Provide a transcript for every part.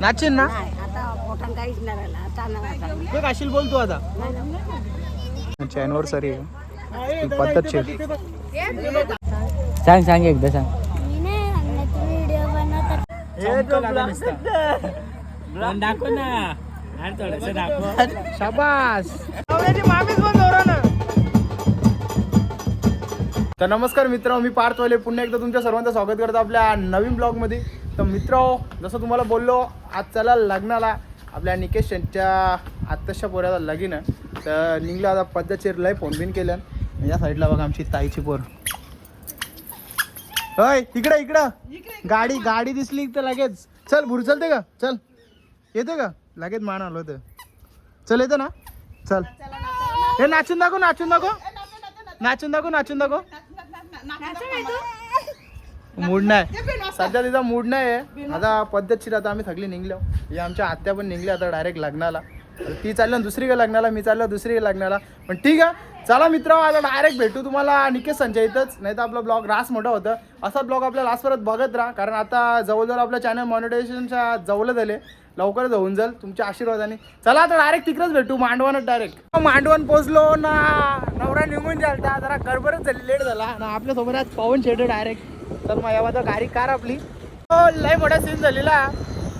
नाचीन ना? नाही आता मोठा काहीच नाही राहिला आता नाही राहिला. ते काशील बोल तू आता. अॅनिव्हर्सरी पद्धतशीर. सांग सांग एकदा सांग. दाखव ना? थोडस दाखव. शाबास. तर नमस्कार मित्र मी पार्थवाले. पुन्हा एकदा तुमच्या सर्वांचं स्वागत करतो आपल्या नवीन ब्लॉगमध्ये तर मित्र जसं तुम्हाला बोललो आज चला लग्नाला. आपल्या निकेश यांच्या आत्ताच्या पोऱ्याला लगीन आहे. तर निघलं आता पद्धतशीर लय फोन बिन केलं. या साईडला बघा आमची ताईची पोर. होय इकडं इकडं. गाडी गाडी दिसली तर लगेच. चल भुर चलते का चल. येते का लगेच मान आलो होतं चल येतं ना? चल. हे नाचून दाखव नाचून दाखव. नाचून दाखव नाचून दाखव. मूड नाही. सध्या तिचा मूड नाही आहे. आता पद्धतशीर आता आम्ही सगळी निघलो. हे आमच्या आत्या पण निघल्या आता डायरेक्ट लग्नाला. ती चाललं दुसरी का लग्नाला मी चाललो दुसरी का लग्नाला. पण ठीक आहे. चला मित्र आता डायरेक्ट भेटू तुम्हाला निकेश संजय इथंच. नाही तर आपला ब्लॉग रास मोठा होतं. असा ब्लॉग आपल्या लास्ट परत बघत राहा. कारण आता जवळजवळ आपलं चॅनल मॉनिटायझेशनच्या जवळ झाले लवकरच होऊन जाईल तुमच्या आशीर्वादाने. चला आता डायरेक्ट तिकडेच भेटू. मांडवनच डायरेक्ट मांडवण पोचलो ना. नवरा निघून जालता जरा गडबडच झाली. लेट झाला. ना आपल्यासोबत आज पवन शेड डायरेक्ट तर मग यावर गाडी कार आपली. हो, लय मोठा सीन झालेला.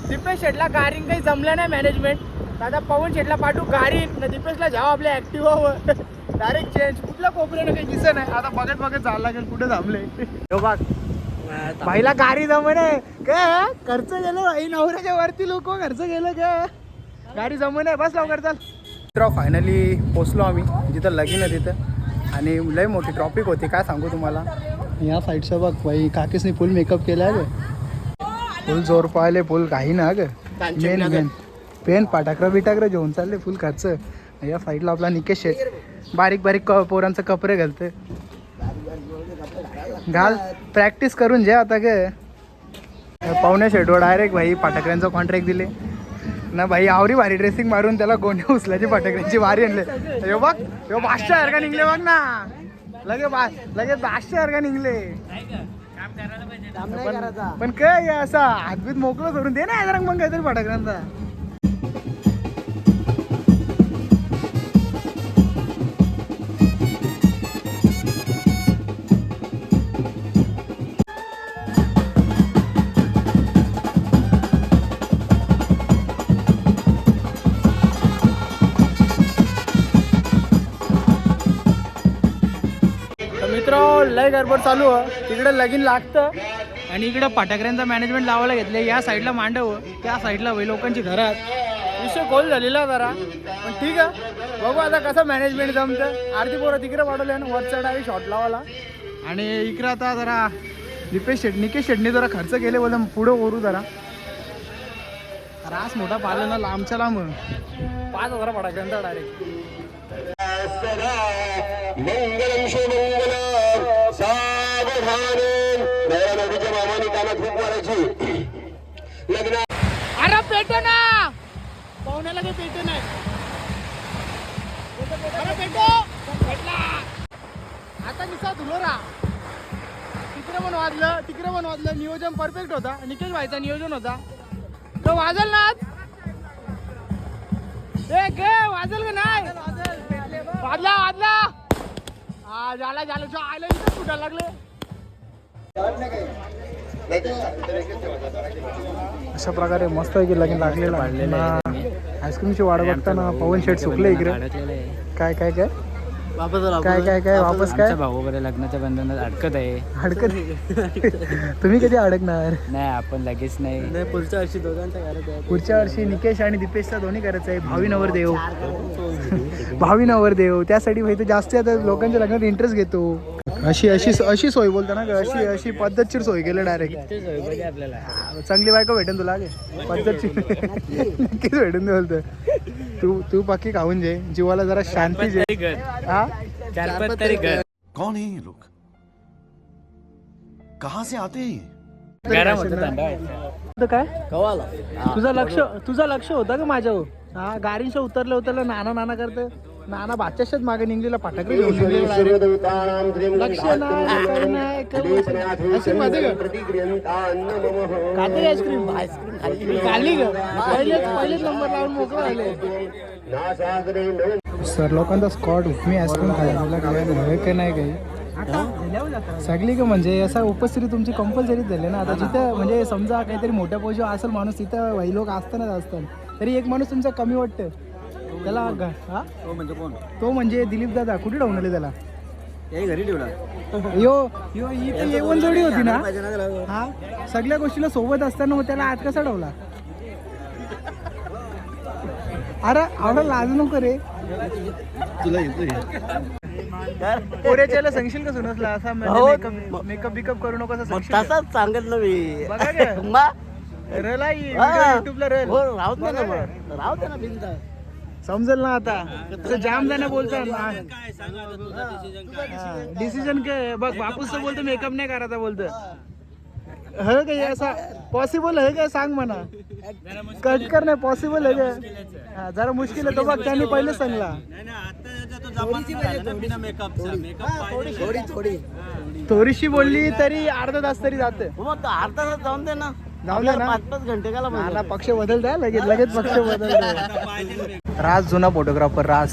दीपेश शेटला गारीन काही जमलं नाही मॅनेजमेंट आता पवन शेटला पाठवू गाडीन ना दीपेशला जाऊ आपल्या ऍक्टिव्हावर डायरेक्ट चेंज कुठल्या कोपऱ्यानं काही दिसत नाही. आता बघत बघत जायला लागेल कुठे थांबले. बघ. भाईला गाडी जमणे काय खर्च गेलो भाई नवऱ्याच्या वरती लोक खर्च गेलं काय गाडी जमणे बस लवकर चाल. मित्र फायनली पोचलो आम्ही. जिथं लगीन आहे तिथं. आणि लय मोठी ट्रॉपिक होती. काय सांगू तुम्हाला? या साईडचं बघ भाई काकीसनी फुल मेकअप केला ग फुल जोर पाहिले फुल काही ना ग. मेन मेन पेन पाटाकरं बिटाकरं घेऊन चालले फुल खर्च. या साईडला आपला निकेश शेट बारीक बारीक क- पोरांचं कपडे घालते. घाल प्रॅक्टिस करून जे आता ग. पाहुण्या शेटवर डायरेक्ट भाई पाटकऱ्यांचा कॉन्ट्रॅक्ट दिले. ना भाई आवरी भारी ड्रेसिंग मारून त्याला गोण्या उचलायची पाटकऱ्यांची वारी आणले. हे बघ हे हजार का निघले बघ ना. लगे बा लगे हजार का निघले. पण- पण काय असा हातबीत मोकळं करून दे ना जरा मग काहीतरी पाटकऱ्यांचा लय गडबड चालू आहे तिकडे लगीन लागतं. आणि इकडे फटाकड्यांचा मॅनेजमेंट लावायला घेतले या साईडला मांडव. त्या साईडला वय लोकांची घरात विषय गोल झालेला जरा. पण ठीक आहे. बघू आता कसं मॅनेजमेंट जमतं. आरती पोरं तिकडे वाढवले आणि वरच्या डावी शॉट लावायला. आणि इकडे आता जरा दीपेश शेट निकेश शेटने जरा खर्च केले बोल पुढं ओरू जरा. रास मोठा पाहिला ना लांबच्या लांब. पाच हजार फटाकड्यांचा डायरेक्ट सावधान मामाने कानात खूप मारायची. लग्न अरे पेट ना. पाहुण्याला काही पेट नाही. अरे पेटो. पेटला आता निसा धुलोरा. तिकडे पण वाजलं तिकडे पण वाजलं. नियोजन परफेक्ट होता. निकेश व्हायचा नियोजन होता. तो वाजल ना आज? ए गे वाजल का नाही? वाजला वाजला. हा झाला झाला. आयला इथं कुठं लागले? अशा प्रकारे मस्त आहे की लगीन लागलेलं आईस्क्रीमची वाट बघताना पवन शेट सुकले इकडे. काय काय काय? वापस काय काय काय वापस काय? भाऊ बरे लग्नाच्या बंधनात अडकत आहे. अडकत? तुम्ही कधी अडकणार? नाही आपण लगेच नाही. पुढच्या वर्षी आहे. पुढच्या वर्षी निकेश आणि दीपेशचा दोन्ही करायचं आहे. भावी नवर देव. भावी नवर देव. त्यासाठी भाई तो जास्त आता लोकांच्या लग्नात इंटरेस्ट घेतो. अशी अशी अशी सोय बोलतो ना ग, अशी अशी पद्धतशीर सोय केलं डायरेक्ट आपल्याला. चांगली बायको भेटेन तुला पद्धतशीर. नक्कीच भेटेन ते बोलतो तू तू बाकी खाऊन जे जीवाला जरा शांती जे हा? चार पाच तरी घर कौन है ये लोग? कहां से आते हैं ये? गरम होतं थंड व्हायचं. तर काय? तुझं लक्ष तुझं लक्ष होतं का माझ्यावर? हा गाडीचं उतरलं उतरलं नाना नाना करतं नाना बाच्याशाच मागे निघलेला फाटाकडे घेऊन निघलेला direct. लक्ष नाही. आईस्क्रीम खाते का? खाते आईस्क्रीम आईस्क्रीम. खाल्ली का पहिलेच पहिलेच नंबर लावून मोकळं झाले सर लोकांचा स्कॉट मी आईस्क्रीम खायला काय काय नाही काही. सगळी का म्हणजे असा उपस्थिती तुमची कंपल्सरी झाली ना. आता जिथं म्हणजे समजा काहीतरी मोठ्या पोजो असेल माणूस तिथं वही लोक असतानाच असतात. तरी एक माणूस तुमचा कमी वाटतं त्याला हा? तो म्हणजे कोण? तो म्हणजे दिलीप दादा कुठे डावणले त्याला? याही घरी ठेवला. यो यो ही तर येऊन जोडी होती ना? हा? सगळ्या गोष्टीला सोबत असताना मग त्याला आत कसा डावला अरे आवडा लाज नको रे. तुला येतो सांगशील का सुनसला? असा मेकअप मेकअप बिकअप करू नको? तसाच सांगितलं मी. बघा हा. युट्यूबला रेल. हो राहू दे ना मग. राहू दे ना बिंदा समजेल ना आता. जाम जण बोलतात डिसिजन काय बघ बापूस बोलतो मेकअप नाही करायचा बोलतो हे. काय असा पॉसिबल आहे काय सांग म्हणा. कट कर नाही पॉसिबल आहे काय? हा, जरा मुश्किल आहे. तो बघ त्यांनी पहिले सांगला थोडी. थोडी थोडीशी बोलली तरी अर्धा तास तरी जाते. तो अर्धा तास जाऊन दे ना. जाऊन दे ना. पाच पाच घंटे मला पक्ष बदलता लगेच लगेच पक्ष बदलतो राज जुना फोटोग्राफर राज.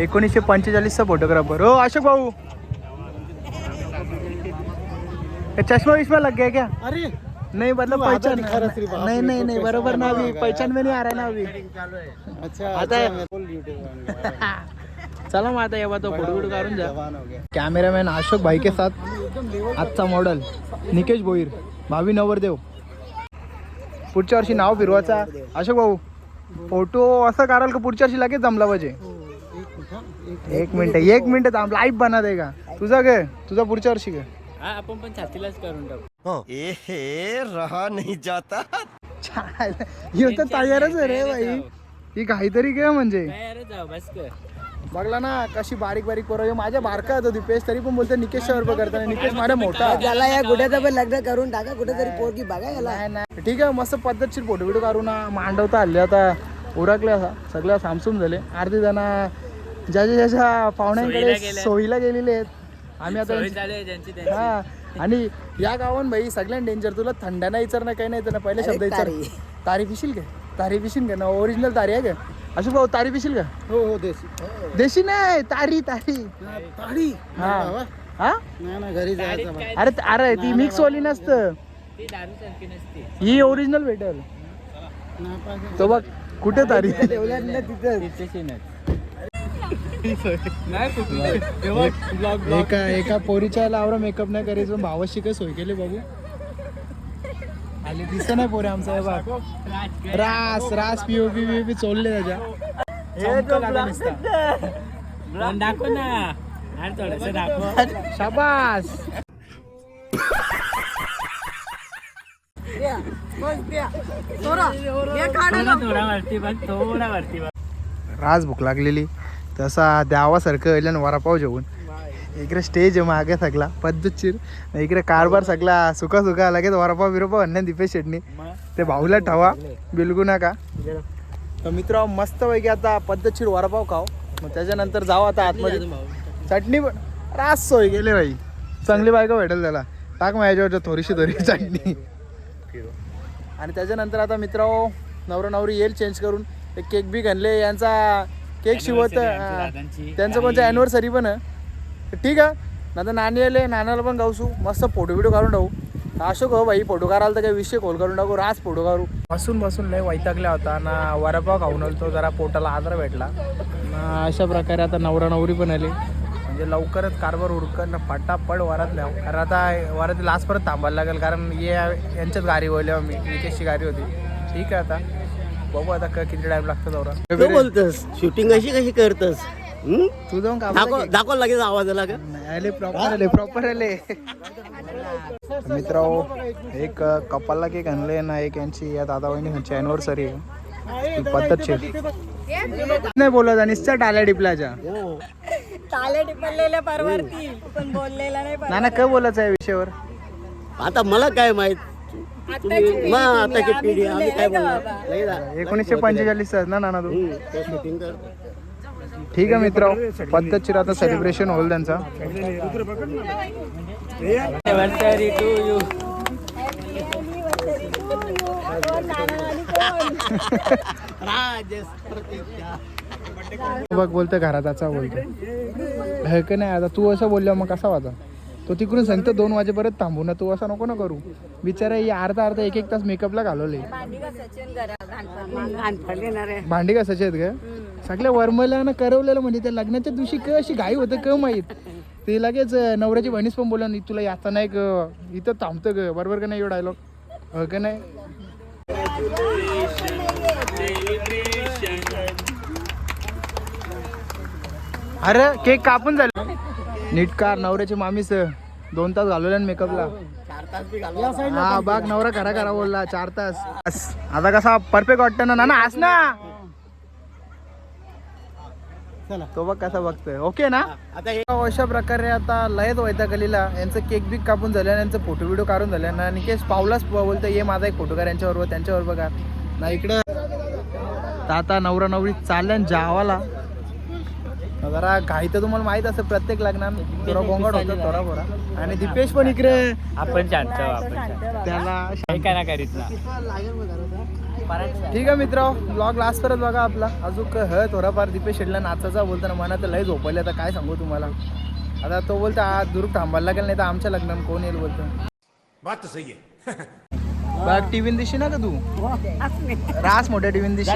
एकोणीसशे पंचेचाळीसचा फोटोग्राफर हो अशोक भाऊ. ये चश्मा विश्मा लग गया क्या? अरे. नहीं मतलब पहचान नहीं नहीं नहीं बरोबर ना अभी पहचान में नहीं आ रहा है ना अभी अच्छा आता चला मग आता येवा तो फोटो काढून जा. कॅमेरामॅन अशोक भाई के साथ आजचा मॉडल निकेश भोईर भावी नवरदेव. पुढच्या वर्षी नाव फिरवायचा. अशोक भाऊ. फोटो असं काढाल का पुढच्या वर्षी लगेच जमला पाहिजे? एक मिनिट एक मिनिट. थांब. लाईव्ह बना दे का? तुझा काय तुझा पुढच्या वर्षी काय आपण पण छातीलाच करून टाकू. ए रहा नहीं जाता. छान. तर तयारच आहे रे बाई. ही काहीतरी काय म्हणजे. बस कर. बघला ना कशी बारीक बारीक पोरं माझ्या बारका होतो दिपेश तरी पण बोलते निकेशच्या बरोबर करताना निकेश माझ्या मोठा. त्याला या गुड्याचं पण लग्न करून टाका कुठेतरी पोरगी बघा याला. नाही नाही. ठीक आहे मस्त पद्धतशीर फोटो बिटो काढू ना. मांडवता हल्ले आता. उरकले असा सगळ्या सामसूम झाले. अर्धी जण. ज्याच्या ज्याच्या पाहुण्यांकडे सोयीला गेलेले आहेत. आम्ही आता हा. आणि या गावान भाई सगळ्यांना डेंजर तुला थंड नाही विचार नाही काही नाही तर पहिले शब्द विचार तारी. तारी पिशील का तारी पिशील का ना ओरिजिनल तारी आहे का अशोक भाऊ तारी पिशील का? हो हो देशी देशी नाही तारी तारी. ताडी हा हा. नाही ना घरी जायचं. अरे अरे ती मिक्स वाली नसतं. ही ओरिजिनल भेटल. तो बघ कुठे तारी? एका एका पोरीच्या लावरा मेकअप नाही करायचं भावाशी काय सोय केली बाबू? आले दिसत नाही पोरे आमचा बघ. रास रास पीओपी बीओपी चोलले त्याच्या. दाखव ना. थोडस दाखव. शाबास. भूक लागलेली. तसा द्यावासारखं इलन वरापाव जेवून. इकडे स्टेज आहे मागे सगळा पद्धतशीर इकडे कारभार सगळा सुका सुका लगेच वरापाव बिरोपाव आणलं दीपेश शेटणी ते भाऊला ठेवा बिलगू नका. तर मित्र मस्त पैकी आता पद्धतशीर वरापाव खाव मग त्याच्यानंतर जाऊ आता आतमध्ये. चटणी. पण रास सोय गेले भाई चांगली बायका भेटेल त्याला. टाक माझ्यावर थोडीशी थोडी चटणी. आणि त्याच्यानंतर आता मित्र नवरा नवरी येईल चेंज करून. ते केक बी घालले यांचा केक शिवत. त्यांचं कोणतं अॅनिव्हर्सरी पण आहे. तर ठीक आहे. नंतर नानी आले नानाला पण गावसू. मस्त फोटो बिटो काढून टाकू. अशोक हो भाई फोटो काढायला तर काही विषय खोल करून टाकू. राज फोटो काढू. बसून बसून लय वैतागल्या होता ना वरापाव खाऊन आलो तो जरा पोटाला आधार भेटला. ना अशा प्रकारे आता नवरा नवरी पण आली. म्हणजे लवकरच कारभार उरकन फटाफट वरात लाव. कारण आता वरात लास्ट परत थांबायला लागेल. कारण ये यांच्याच गाडी वळल्या मी निकेशची गाडी होती. ठीक आहे आता. बघू आता क- किती टाइम लागतो दौरा बोलतस? शूटिंग अशी कशी करतस? तू जाऊन दाखव का दाखव लगेच आवाज आला का आले प्रॉपर आले प्रॉपर आले. मित्र एक कपालला केक आणले ना एक यांची या दादा वहिनी अॅनिव्हर्सरी आहे. पद्धतशीर नाही बोलत आणि टाल्या परवरती पण बोललेला नाही ना ना काय बोलायचं आहे विषयावर? आता मला काय माहीत? आताची पिढी आम्ही काय बोलणार? एकोणीसशे पंचेचाळीस ना नाना तू. हं, ते शूटिंग कर ठीक आहे मित्र. पद्धतशीर आता सेलिब्रेशन होईल त्यांचा. you. बघ बोलतो घराचा बोलतो हे का नाही आता तू असं बोलल्या मग कसा वाजा? तो तिकडून सांगतो दोन वाजेपर्यंत थांबू ना तू असं नको ना करू. बिचारा ही अर्धा अर्धा एक एक तास मेकअपला घालवले भांडी का सचिन भांडी कसाचे आहेत का? सगळ्या वर्मला करवलेलं म्हणजे त्या लग्नाच्या दिवशी क अशी घाई होतं क माहीत. ते लगेच नवऱ्याची बहिणीच पण बोला तुला याचा नाही ग इथं थांबतं ग बरोबर का नाही? एवढा डायलॉग हो का नाही? अरे केक कापून झालं. नीट कार नवऱ्याची मामीच दोन तास घालवल्या मेकअपला हा बाग नवरा खरा खरा बोलला चार तास. आता कसा परफेक्ट वाटतं ना ना आस ना. तो बघ कसा बघतोय. ओके ना? आता अशा प्रकारे आता लयच वैता कलीला यांचं केक बिक कापून झालं यांचं फोटो व्हिडिओ काढून झालं. ना निकेश पावलाच बोलतो ये माझा एक फोटो काढ यांच्याबरोबर त्यांच्याबरोबर का ना इकडं तर आता नवरा नवरी चालल्या जावाला. जरा घाई तर तुम्हाला माहीत असेल प्रत्येक लग्नात थोडा गोंगाट होता थोडा बोरा आणि दीपेश पण इकडे. आपण. त्याला काय ना करीत ना. ठीक आहे मित्र ब्लॉग लास्ट परत बघा आपला. अजून ह थोडाफार दीपेश शेडला नाचाचा बोलताना मनात लय झोपले आता काय सांगू तुम्हाला. आता तो बोलतो आज दूर थांबायला लागेल नाही तर आमच्या लग्नात कोण येईल? बोलतो. बघ टीव्ही दिशी ना का तू? रास मोठ्या टीव्ही दिशी.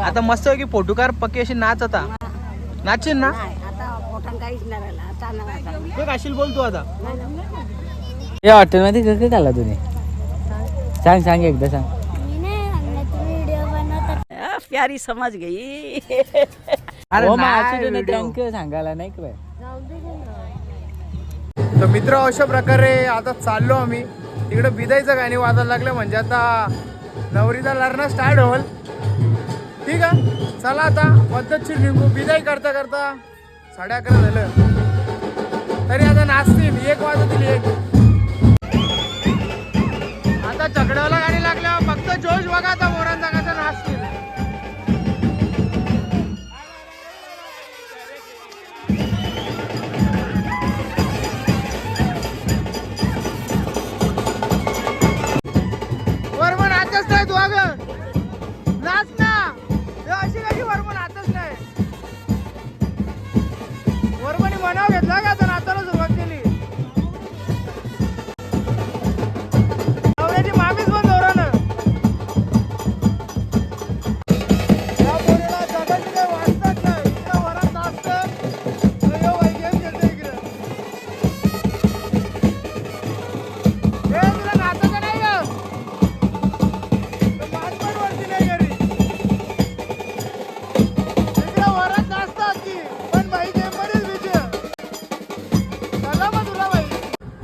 आता मस्त की फोटो कार पक्की अशी नाच आता. नाचील ना. ते काशील बोल तू आता. या हॉटेलमध्ये काय काय तुम्ही सांग सांग एकदा सांग. आ, प्यारी समज गई. अरे हो, सांगायला नाही काय तर मित्र अशा प्रकारे आता चाललो आम्ही. तिकडे बिदायचं गाणी वाजायला लागलं म्हणजे आता नवरीचा लग्न स्टार्ट होईल ठीक आहे? चला आता पद्धतशीर निघू. बिदाई करता करता साडे अकरा झालं. तरी आता नाचतील. एक वाजतील एक.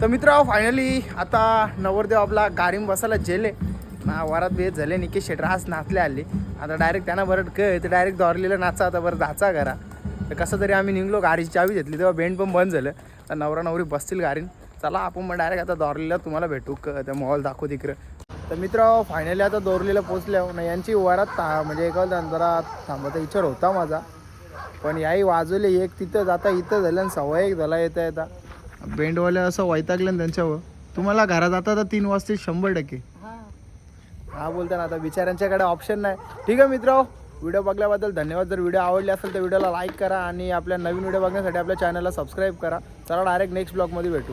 तर मित्र फायनली आता नवरदेव आपला गाडीम बसायला जेले. ना वरात बेत झाले निकेश शेट रास नाचले आले. आता डायरेक्ट त्यांना बरं कळ ते डायरेक्ट दौरलेलं नाचा आता बरं जाचा करा तर कसं तरी आम्ही निघलो गाडीची चावी घेतली तेव्हा बेंड पण बंद झालं. तर नवरा नवरी बसतील गाडीन चला आपण मग डायरेक्ट आता दौरलेला तुम्हाला भेटू. क त्या मॉल दाखवू तिकडं. तर मित्र फायनली आता दोरलेला पोचल्यावर ना यांची वरात था म्हणजे एका जरा थांबायचा विचार होता माझा. पण याही वाजवले एक तिथं जाता इथं झालं आणि सवय एक झाला येता येता. बेंडवाले असं वैतागलं ना त्यांच्यावर. तुम्हाला घरात आता तर तीन वाजतील शंभर टक्के. हा. बोलताना आता बिचाऱ्यांच्याकडे ऑप्शन नाही. ठीक आहे मित्र व्हिडिओ बघल्याबद्दल धन्यवाद. जर व्हिडिओ आवडले असेल तर व्हिडिओला लाईक करा आणि आपल्या नवीन व्हिडिओ बघण्यासाठी आपल्या चॅनलला सबस्क्राईब करा. चला डायरेक्ट नेक्स्ट ब्लॉगमध्ये भेटू.